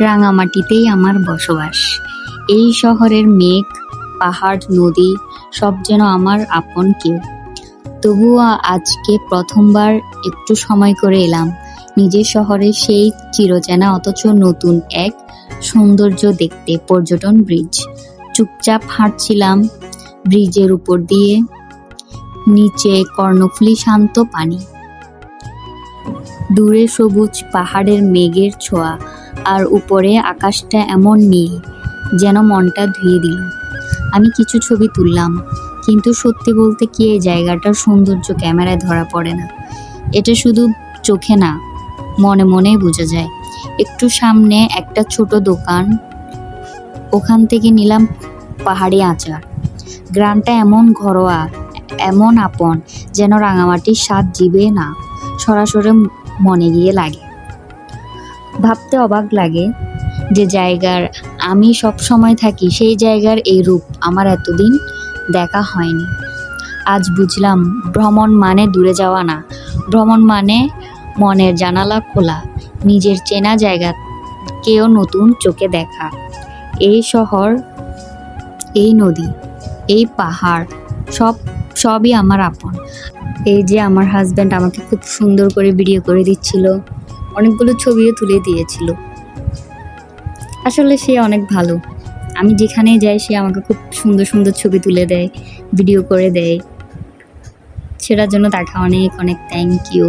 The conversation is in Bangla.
রাঙামাটিতেই আমার বসবাস। এই শহরের মেঘ, পাহাড়, নদী, সব যেন আমার আপন কেউ। তবুও আজকে প্রথমবার একটু সময় করে এলাম। নিজের শহরে সেই চিরচেনা অথচ নতুন এক সৌন্দর্য দেখতে, পর্যটন ব্রিজ। চুপচাপ হাঁটছিলাম ব্রিজের উপর দিয়ে, নিচে কর্ণফুলী শান্ত পানি। দূরে সবুজ পাহাড়ের মেঘের ছোঁয়া, আর উপরে আকাশটা এমন নীল যেন মনটা ধুয়ে দিল। আমি কিছু ছবি তুললাম, কিন্তু সত্যি বলতে কি এই জায়গাটার সৌন্দর্য ক্যামেরায় ধরা পড়ে না। এটা শুধু চোখে না, মনে মনেই বোঝা যায়। একটু সামনে একটা ছোট দোকান, ওখান থেকে নিলাম পাহাড়ি আচার। গ্রামটা এমন ঘরোয়া, এমন আপন যেন রাঙামাটির স্বাদ জিবে না। সরাসরি মনে গিয়ে লাগে। ভাবতে অবাক লাগে যে জায়গার আমি সব সময় থাকি, সেই জায়গার এই রূপ আমার এতদিন দেখা হয়নি। আজ বুঝলাম ভ্রমণ মানে দূরে যাওয়া না। ভ্রমণ মানে মনের জানালা খোলা, নিজের চেনা জায়গা কেউ নতুন চোখে দেখা। এই শহর, এই নদী, এই পাহাড়, সব, সবই আমার আপন। এই যে আমার হাজব্যান্ড আমাকে খুব সুন্দর করে ভিডিও করে দিচ্ছিল, অনেকগুলো ছবিও তুলে দিয়েছিল। আসলে সে অনেক ভালো। আমি যেখানে যাই, সে আমাকে খুব সুন্দর সুন্দর ছবি তুলে দেয় ভিডিও করে দেয়। সেটার জন্য তাকে অনেক অনেক থ্যাংক ইউ